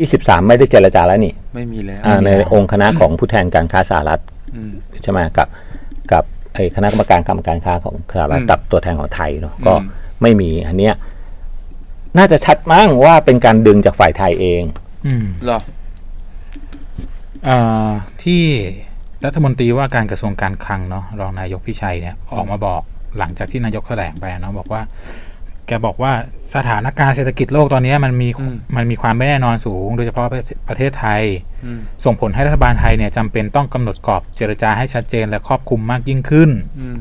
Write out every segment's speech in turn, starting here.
ที่สิบสามไม่ได้เจรจาแล้วนี่ไม่มีแล้วอ่าในองค์คณะของผู้แทนการค้าสหรัฐอืม ใช่ไหมกับ กับไอ้คณะกรรมการกรรมการค้าของสหรัฐอืมกับตัวแทนของไทยเนาะอืมก็ไม่มีอันเนี้ยน่าจะชัดมั้งว่าเป็นการดึงจากฝ่ายไทยเอง อืมเหรอ เอ่อที่รัฐมนตรีว่าการกระทรวงการคลังเนาะรองนายกพิชัยเนี่ยออกมาบอกหลังจากที่นายกแถลงไปเนาะบอกว่า แกบอกว่าสถานการณ์เศรษฐกิจโลกตอนนี้มันมีอืมมันมีความไม่แน่นอนสูง โดยเฉพาะประเทศประเทศไทยอืมส่งผลให้รัฐบาลไทยเนี่ยจำเป็นต้องกำหนดกรอบเจรจาให้ชัดเจนและครอบคลุมมากยิ่งขึ้นอืม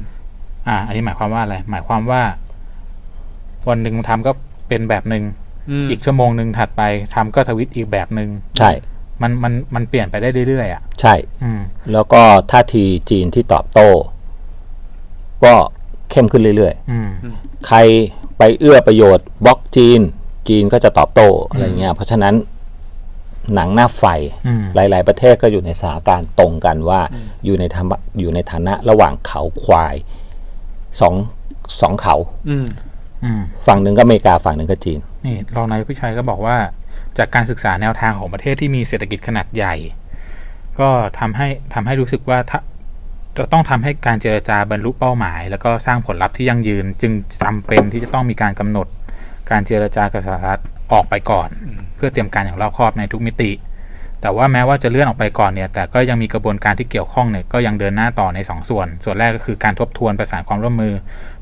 อ่า อันนี้หมายความว่าอะไร หมายความว่า วันหนึ่งทำก็เป็นแบบหนึ่งอืมอีกชั่วโมงหนึ่งถัดไปทำก็ทวิตอีกแบบหนึ่งใช่มันมันมันเปลี่ยนไปได้เรื่อยๆอะใช่ อืมแล้วก็ท่าทีจีนที่ตอบโต้ ก็เข้มขึ้นเรื่อยอืมๆใคร ไปเอื้อประโยชน์บล็อกจีน จีนก็จะตอบโต้อะไรเงี้ยเพราะฉะนั้นหนังหน้าไฟอืมหลาย ๆ ประเทศก็อยู่ในสถานการณ์ตรงกันว่าอยู่ในธรรมอยู่ในฐานะระหว่างเขาควายสองสองเขาอืมอืมฝั่งหนึ่งก็อเมริกาฝั่งหนึ่งก็จีนนี่รองนายกพิชัยก็บอกว่า จากการศึกษาแนวทางของประเทศที่มีเศรษฐกิจขนาดใหญ่ ก็ทำให้ทำให้รู้สึกว่าถ้า จะต้องทำให้การเจรจาบรรลุเป้าหมาย แล้วก็สร้างผลลัพธ์ที่ยั่งยืน จึงจำเป็นที่จะต้องมีการกำหนด การเจรจากับสหรัฐออกไปก่อน เพื่อเตรียมการอย่างรอบคอบในทุกมิติ แต่ว่าแม้ว่าจะเลื่อนออกไปก่อนเนี่ย แต่ก็ยังมีกระบวนการที่เกี่ยวข้องเนี่ยก็ยังเดินหน้าต่อในสองส่วน ส่วนแรกก็คือการทบทวนประสานความร่วมมือ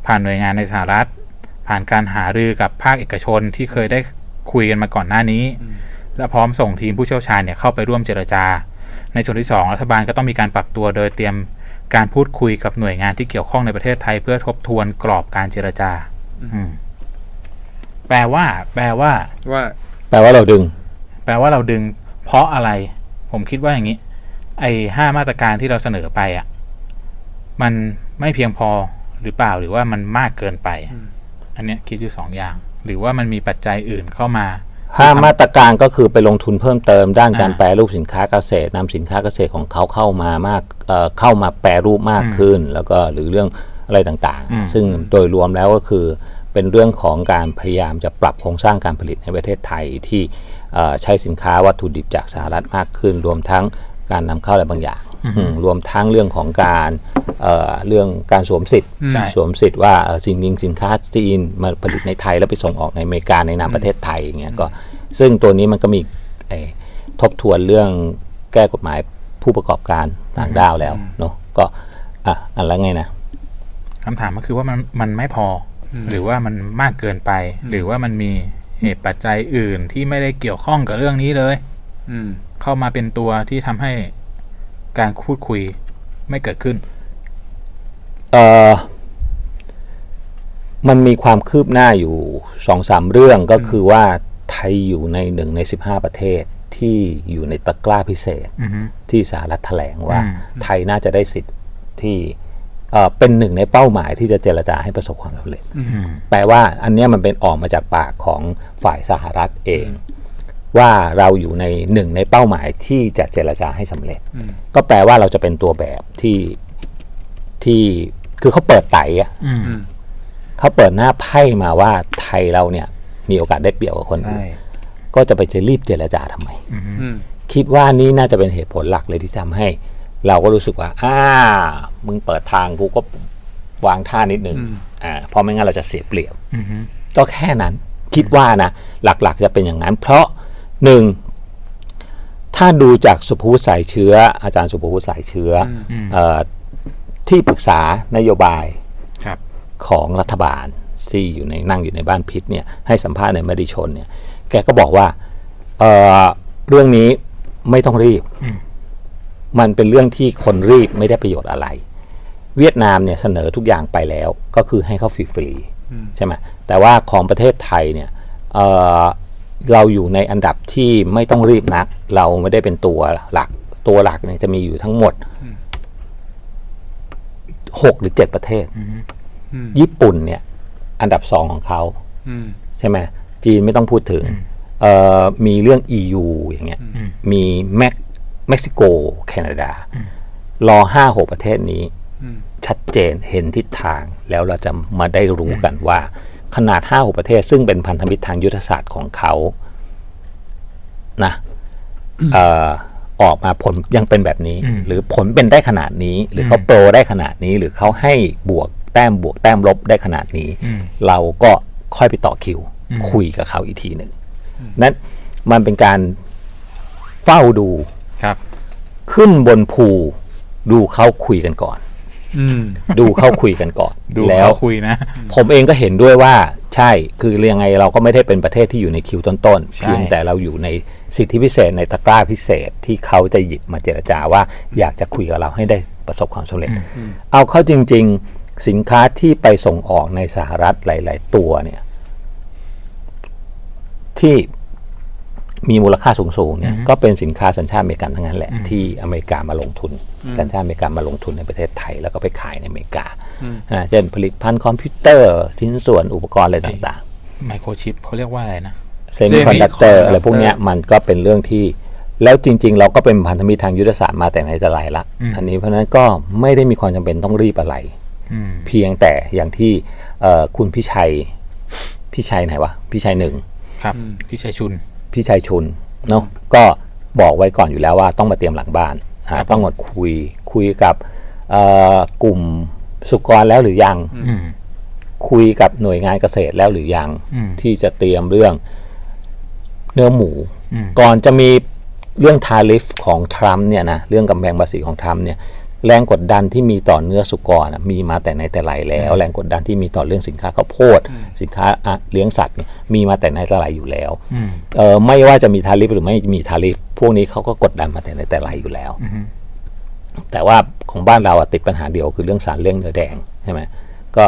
ผ่านหน่วยงานในสหรัฐ ผ่านการหารือกับภาคเอกชนที่เคยได้คุยกันมาก่อนหน้านี้ และพร้อมส่งทีมผู้เชี่ยวชาญเนี่ยเข้าไปร่วมเจรจา ในส่วนที่สองรัฐบาลก็ต้องมีการปรับตัวโดยเตรียม การพูดคุยกับหน่วยงานที่เกี่ยวข้องในประเทศไทย เพื่อทบทวนกรอบการเจรจา อืม แปลว่า แปลว่า ว่า แปลว่าเราดึง แปลว่าเราดึง เพราะอะไร ผมคิดว่าอย่างนี้ ไอ้ห้ามาตรการที่เราเสนอไปอะ มันไม่เพียงพอหรือเปล่าหรือว่ามันมากเกินไป อันเนี้ยคิดอยู่สองอย่าง หรือว่ามันมีปัจจัยอื่นเข้ามา ห้ามาตรการก็คือไปลงทุนเพิ่มเติมด้านการอ่าแปรรูปสินค้าเกษตรนำสินค้าเกษตรของเขาเข้ามามากเอ่อเข้ามาแปรรูปมากขึ้น แล้วก็หรือเรื่องอะไรต่างอืมๆซึ่งโดยรวมแล้วก็คือเป็นเรื่องของการพยายามจะปรับโครงสร้างการผลิตในประเทศไทยที่เอ่อใช้สินค้าวัตถุดิบจากสหรัฐมากขึ้น รวมทั้งการนำเข้าอะไรบางอย่างอืม รวมทั้งเรื่องของการเอ่อเรื่องการสวมสิทธิ์ใช่สวมสิทธิ์ว่าเอ่อสิ่งยิงสินค้าจีนมาผลิตในไทยแล้วไปส่งออกในอเมริกาในนามประเทศไทยอย่างเงี้ยก็ซึ่งตัวนี้มันก็มีไอ้ทบทวนเรื่องแก้กฎหมายผู้ประกอบการต่างด้าวแล้วเนาะก็อะอันแล้วไงนะคำถามก็คือว่ามันมันไม่พออหรือว่ามันมากเกินไป หรือว่ามันมีเหตุปัจจัยอื่นที่ไม่ได้เกี่ยวข้องกับเรื่องนี้เลยอืมเข้ามาเป็นตัวที่ทำให้ การพูดคุยไม่เกิดขึ้น เอ่อ มันมีความคืบหน้าอยู่สองสามเรื่องก็คือว่าไทยอยู่ในหนึ่งในสิบห้าประเทศที่อยู่ในตะกร้าพิเศษอือฮึที่สหรัฐแถลงว่าอืมไทยน่าจะได้สิทธิ์ที่เอ่อเป็นหนึ่งในเป้าหมายที่จะเจรจาให้ประสบความสำเร็จอืมแปลว่าอันเนี้ยมันเป็นออกมาจากปากของฝ่ายสหรัฐเอง ว่าเราอยู่ในหนึ่งในเป้าหมายที่จะเจรจาให้สำเร็จอืมก็แปลว่าเราจะเป็นตัวแบบที่ที่คือเขาเปิดไตอะอืมอืมเขาเปิดหน้าไพ่มาว่าไทยเราเนี่ย มีโอกาสได้เปรียบกว่าคนอื่ใช่นก็จะไปจะรีบเจรจาทำไมอือฮึอืมคิดว่านี่น่าจะเป็นเหตุผลหลักเลยที่ทำให้ เราก็รู้สึกว่าอ่ามึงเปิดทางกูก็วางท่านิดนึงอืมอ่าเพราะไม่งั้นเราจะเสียเปรียบอือฮึก็แค่นั้น คิดว่านะหลักๆจะเป็นอย่างนั้น เพราะ หนึ่งถ้าดูจากสุภวุฒิสายเชื้อ อาจารย์สุภวุฒิสายเชื้อออืมเออที่ปรึกษานโยบายครับของรัฐบาลที่อยู่ในนั่งอยู่ในบ้านพิษเนี่ยให้สัมภาษณ์ในมติชนเนี่ย แกก็บอกว่าเอ่อเรื่องนี้ไม่ต้องรีบอืมมันเป็นเรื่องที่คนรีบไม่ได้ประโยชน์อะไร เวียดนามเนี่ยเสนอทุกอย่างไปแล้ว ก็คือให้เขาฟรีๆใช่ไหมแต่ว่าของประเทศไทยเนี่ย เอ่อเราอยู่ในอันดับที่ไม่ต้องรีบนัก เราไม่ได้เป็นตัวหลัก ตัวหลักเนี่ยจะมีอยู่ทั้งหมดหกหรือเจ็ดประเทศอือฮึอืมญี่ปุ่นเนี่ย อันดับสองของเขาอืมใช่ไหมจีนไม่ต้องพูดถึงเอ่อมีเรื่อง EU อย่างเงี้ยอืมมีเม็กเม็กซิโก แคนาดา รอห้าหกประเทศนี้อืมชัดเจนเห็นทิศทางแล้วเราจะมาได้รู้กันว่า ขนาดห้าหกประเทศ ซึ่งเป็นพันธมิตรทางยุทธศาสตร์ของเขานะเอ่อออกมาผลยังเป็นแบบนี้อืมหรือผลเป็นได้ขนาดนี้ หรือเขาอืมโปรได้ขนาดนี้ หรือเขาให้บวกแต้มบวกแต้มลบได้ขนาดนี้อืมเราก็ค่อยไปต่อคิวอืมคุยกับเขาอีกทีหนึ่งนั้นมันเป็นการเฝ้าดูครับ ขึ้นบนภูดูเขาคุยกันก่อนอืม ดูเขาคุยกันก่อนดูแล้วเขาคุยนะ ผมเองก็เห็นด้วยว่าใช่คือยังไงเราก็ไม่ได้เป็นประเทศที่อยู่ในคิวต้นๆใช่เพียงแต่เราอยู่ในสิทธิพิเศษในตะกร้าพิเศษที่เขาจะหยิบมาเจรจาว่า อยากจะคุยกับเราให้ได้ประสบความสำเร็จ เอาเข้าจริง ๆ สินค้าที่ไปส่งออกในสหรัฐหลาย ๆ ตัวเนี่ย ที่ มีมูลค่าสูงๆเนี่ยก็เป็นสินค้าสัญชาติอเมริกันทั้งนั้นแหละที่อเมริกามาลงทุน สัญชาติอเมริกามาลงทุนในประเทศไทย แล้วก็ไปขายในอเมริกาอ่าเช่นผลิตภัณฑ์คอมพิวเตอร์ชิ้นส่วนอุปกรณ์อะไรต่างไมโครชิปเขาเรียกว่าอะไรนะๆเซมิคอนดักเตอ Semiconductor ร์อะไรพวกเนี้ยมันก็เป็นเรื่องที่ แล้วจริง ๆ เราก็เป็นพันธมิตรทางยุทธศาสตร์มาแต่ไหนแต่ไรละอืมอันนี้เพราะฉะนั้นก็ไม่ได้มีความจำเป็นต้องรีบอะไรอืมเพียงแต่อย่างที่เอ่อคุณพิชัยพี่ชัยไหนวะพี่ชัยหนึ่งครับพี่ชัยชุน พี่ชัยชุนเนาะก็บอกไว้ก่อนอยู่แล้วว่าต้องมาเตรียมหลังบ้านอ่าต้องมาคุยคุยกับเอ่อกลุ่มสุกรแล้วหรือยังอืมคุยกับหน่วยงานเกษตรแล้วหรือยังอืมที่จะเตรียมเรื่องเนื้อหมูอืมก่อนจะมีเรื่องทาริฟของทรัมป์เนี่ยนะเรื่องกำแพงภาษีของทรัมป์เนี่ย แรงกดดันที่มีต่อเนื้อสุกรน่ะมีมาแต่ไหนแต่ไรแล้ว แรงกดดันที่มีต่อเรื่องสินค้าข้าวโพด สินค้าอะเลี้ยงสัตว์เนี่ยมีมาแต่ไหนแต่ไรอยู่แล้วอืมเออไม่ว่าจะมีทาริฟหรือไม่มีทาริฟพวกนี้เขาก็กดดันมาแต่ไหนแต่ไรอยู่แล้วอืมแต่ว่าของบ้านเราอะติดปัญหาเดียวคือเรื่องสารเรื่องเนื้อแดงใช่ไหมก็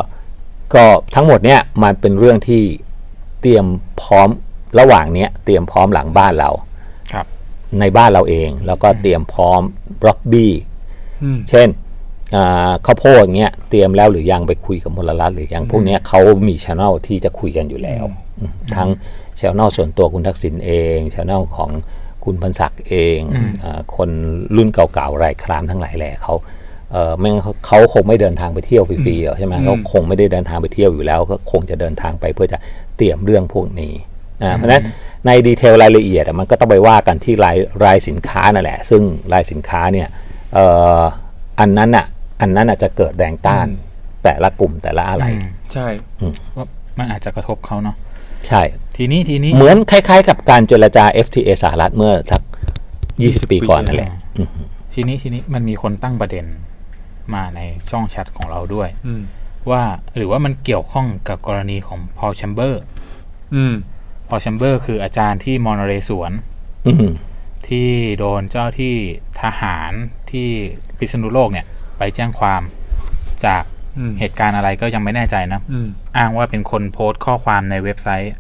ก็ทั้งหมดเนี่ยมันเป็นเรื่องที่เตรียมพร้อมระหว่างเนี้ยเตรียมพร้อมหลังบ้านเราครับในบ้านเราเอง แล้วก็เตรียมพร้อมบล็อกบี้อืม เช่นอ่าข้าวโพดเงี้ยเตรียมแล้วหรือยังไปคุยกับมลรัฐหรือยังพวกเนี้ยเขามีช anel ที่จะคุยกันอยู่แล้วอืมทั้งช anel ส่วนตัวคุณทักษิณเองช anel ของคุณพันศักดิ์เองอาคนรุ่นเก่าๆรายครามทั้งหลายแหล่เขาเออไม่งั้นเขาเขาคงไม่เดินทางไปเที่ยวฟรีๆหรอกใช่ไหมเขาคงไม่ได้เดินทางไปเที่ยวอยู่แล้ว ก็คงจะเดินทางไปเพื่อจะเตรียมเรื่องพวกนี้อ่าเพราะฉะนั้นในดีเทลรายละเอียดอะมันก็ต้องไปว่ากันที่รายรายสินค้านั่นแหละ ซึ่งรายสินค้าเนี่ยเอ่ออันนั้นอะ อันนั้นอาจจะเกิดแรงต้าน แต่ละกลุ่มแต่ละอะไรอืมใช่ว่ามันอาจจะกระทบเขาเนาะใช่ ทีนี้ทีนี้เหมือนคล้าย ๆ กับการเจรจา FTA สหรัฐเมื่อสัก20ปีก่อนนั่นแหละอืมทีนี้ทีนี้มันมีคนตั้งประเด็นมาในช่องแชทของเราด้วยอืมว่าหรือว่ามันเกี่ยวข้องกับกรณีของพอลแชมเบอร์อืมพอลแชมเบอร์คืออาจารย์ที่มอนเรสวนอืม ที่โดนเจ้าที่ทหารที่พิษณุโลกเนี่ย ไปแจ้งความจากอืมเหตุการณ์อะไรก็ยังไม่แน่ใจนะอืมอ้างว่าเป็นคนโพสต์ข้อความในเว็บไซต์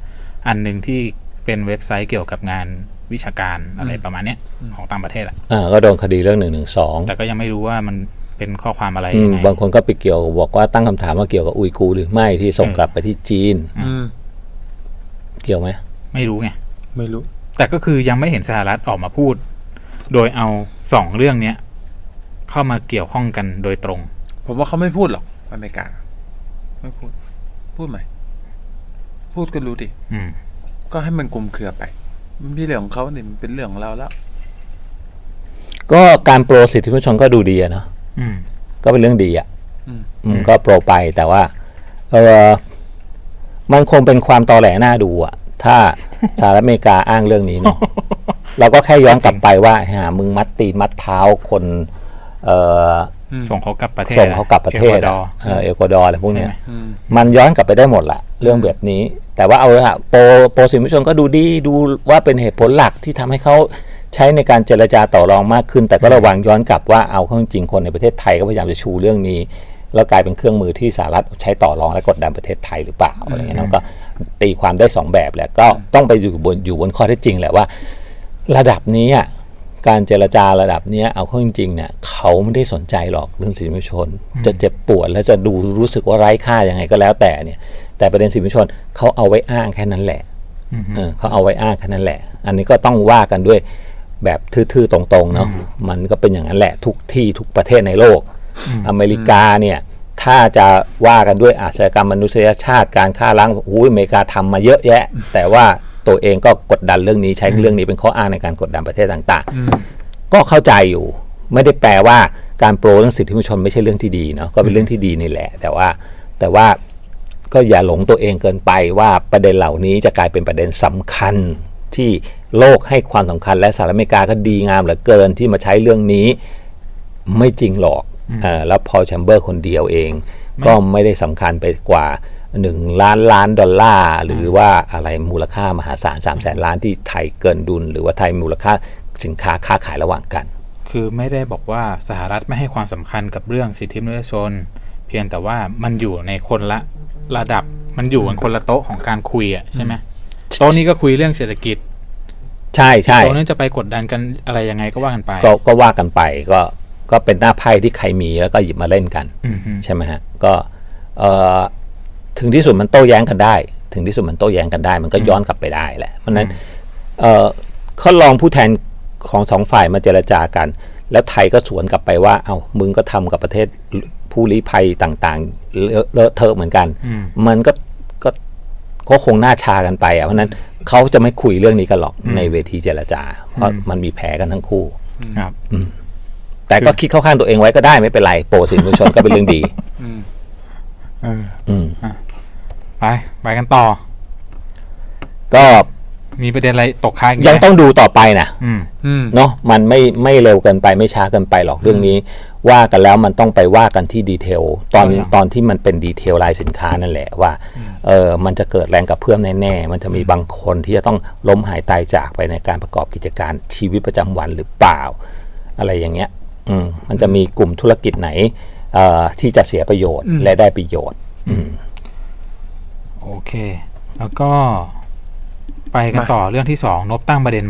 อันหนึ่งที่เป็นเว็บไซต์เกี่ยวกับงานวิชาการอะไรประมาณเนี้ยของต่างประเทศอะอ่าก็โดนคดีเรื่องหนึ่งหนึ่งสองแต่ก็ยังไม่รู้ว่ามันเป็นข้อความอะไรยังไงบางคนก็ไปเกี่ยวบอกว่าตั้งคำถามว่าเกี่ยวกับอุยกูร์หรือไม่ที่ส่งเออกลับไปที่จีนอืมเกี่ยวไหมไม่รู้ไงไม่รู้ แต่ก็คือยังไม่เห็นสหรัฐออกมาพูด โดยเอาสองเรื่องเนี้ย เข้ามาเกี่ยวข้องกันโดยตรง ผมว่าเขาไม่พูดหรอกอเมริกา ไม่พูด พูดไหมพูดก็รู้ดิอืม ก็ให้มันกลุมเครือไป มันเป็นเรื่องของเขาเนี่ยมันเป็นเรื่องของเราแล้ว ก็การโปรสิทธิมนุษยชนก็ดูดีอะเนาะอืม ก็เป็นเรื่องดีอะอืม อืมก็โปรไปแต่ว่าเออมันคงเป็นความตอแหลหน้าดูอะถ้า สหรัฐอเมริกาอ้างเรื่องนี้เนาะเราก็แค่ย้อนกลับไปว่าหามึงมัดตีนมัดเท้าคนเออส่งเขากลับประเทศส่งเขากลับประเทศออะวาดอร์เออเอกวาดอร์อะไรพวกเนี้ยใช่ไหมอืมมันย้อนกลับไปได้หมดละเรื่องแบบนี้ แต่ว่าเอาละโปรโปรสิทธิมนุษยชนก็ดูดีดูว่าเป็นเหตุผลหลักที่ทำให้เขาใช้ในการเจรจาต่อรองมากขึ้น แต่ก็ระวังย้อนกลับว่าเอาเข้าจริงๆคนในประเทศไทยก็พยายามจะชูเรื่องนี้ แล้วกลายเป็นเครื่องมือที่สหรัฐใช้ต่อรองและกดดันประเทศไทยหรือเปล่าอะไรเงี้ยนะก็ตีความได้สองแบบแหละก็ต้องไปอยู่บนอยู่บนข้อเท็จจริงแหละว่า ระดับนี้อะการเจรจาระดับเนี้ยเอาเข้าจริงๆเนี่ยเขาไม่ได้สนใจหรอกเรื่องสิทธิมนุษยชน จะเจ็บปวดและจะดูรู้สึกว่าไร้ค่ายังไงก็แล้วแต่เนี่ย แต่ประเด็นสิทธิมนุษยชนเขาเอาไว้อ้างแค่นั้นแหละอืมเออเขาเอาไว้อ้างแค่นั้นแหละ อันนี้ก็ต้องว่ากันด้วยแบบทื่อๆตรงๆเนาะมันก็เป็นอย่างนั้นแหละทุกที่ทุกประเทศในโลก อเมริกาเนี่ย ถ้าจะว่ากันด้วยอาชญากรรมมนุษยชาติการฆ่าล้างอุ้ยอเมริกาทำมาเยอะแยะ แต่ว่าตัวเองก็กดดันเรื่องนี้ใช้เรื่องนี้เป็นข้ออ้างในการกดดันประเทศต่างอืมๆก็เข้าใจอยู่ ไม่ได้แปลว่าการโปรเรื่องสิทธิมนุษยชนไม่ใช่เรื่องที่ดีเนาะก็เป็นเรื่องที่ดีนี่แหละ แต่ว่าแต่ว่าก็อย่าหลงตัวเองเกินไปว่าประเด็นเหล่านี้จะกลายเป็นประเด็นสำคัญที่โลกให้ความสำคัญและสหรัฐอเมริกาก็ดีงามเหลือเกินที่มาใช้เรื่องนี้ไม่จริงหรอกเออแล้วพอแชมเบอร์คนเดียวเอง ก็ไม่ได้สำคัญไปกว่าหนึ่งล้านล้านดอลลาร์หรือว่าอะไรมูลค่ามหาศาลสามแสนล้านที่ไทยเกินดุล หรือว่าไทยมูลค่าสินค้าค้าขายระหว่างกัน คือไม่ได้บอกว่าสหรัฐไม่ให้ความสำคัญกับเรื่องสิทธิมนุษยชน เพียงแต่ว่ามันอยู่ในคนละระดับมันอยู่บนคนละโต๊ะของการคุยอะใช่ไหมโต๊ะนี้ก็คุยเรื่องเศรษฐกิจ ใช่ใช่โต๊ะนั้นจะไปกดดันกันอะไรยังไงก็ว่ากันไป ก็ก็ว่ากันไปก็ ก็เป็นหน้าไพ่ที่ใครมีแล้วก็หยิบมาเล่นกันอืมฮึใช่ไหมฮะก็เอ่อถึงที่สุดมันโต้แย้งกันได้ ถึงที่สุดมันโต้แย้งกันได้ มันก็ย้อนกลับไปได้แหละเพราะฉะนั้นเอ่อเขาลองผู้แทนของสองฝ่ายมาเจรจากัน แล้วไทยก็สวนกลับไปว่า เอา้ามึงก็ทำกับประเทศผู้ลี้ภัยต่างๆเลอะเลอะเทอะเหมือนกันอืมมันก็ก็ก็คงหน้าชากันไปอะเพราะฉะนั้นเขาจะไม่คุยเรื่องนี้กันหรอกอืมในเวทีเจรจา เพราะอืมมันมีแผลกันทั้งคู่ครับ แต่ก็คิดเข้าข้างตัวเองไว้ก็ได้ไม่เป็นไรโปรสินมวลชนก็เป็นเรื่องดีอืมเอออืมไปไปกันต่อ ก็มีประเด็นอะไรตกค้างอีกไหมยังต้องดูต่อไปนะอืมอืมเนาะมันไม่ไม่เร็วเกินไปไม่ช้าเกินไปหรอกเรื่องนี้ ว่ากันแล้วมันต้องไปว่ากันที่ดีเทลตอนเอาอย่างตอนที่มันเป็นดีเทลรายสินค้านั่นแหละว่าเออมันจะเกิดแรงกระเพื่อมแน่ๆมันจะมีบางคนที่จะต้องล้มหายตายจากไปในการประกอบกิจการชีวิตประจำวันหรือเปล่า อะไรอย่างเงี้ยอื มมันจะมีกลุ่มธุรกิจไหนเอ่อที่จะเสียประโยชน์และได้ประโยชน์อืมโอเค แล้วก็ไปกันต่อเรื่องที่สองนบตั้งประเด็น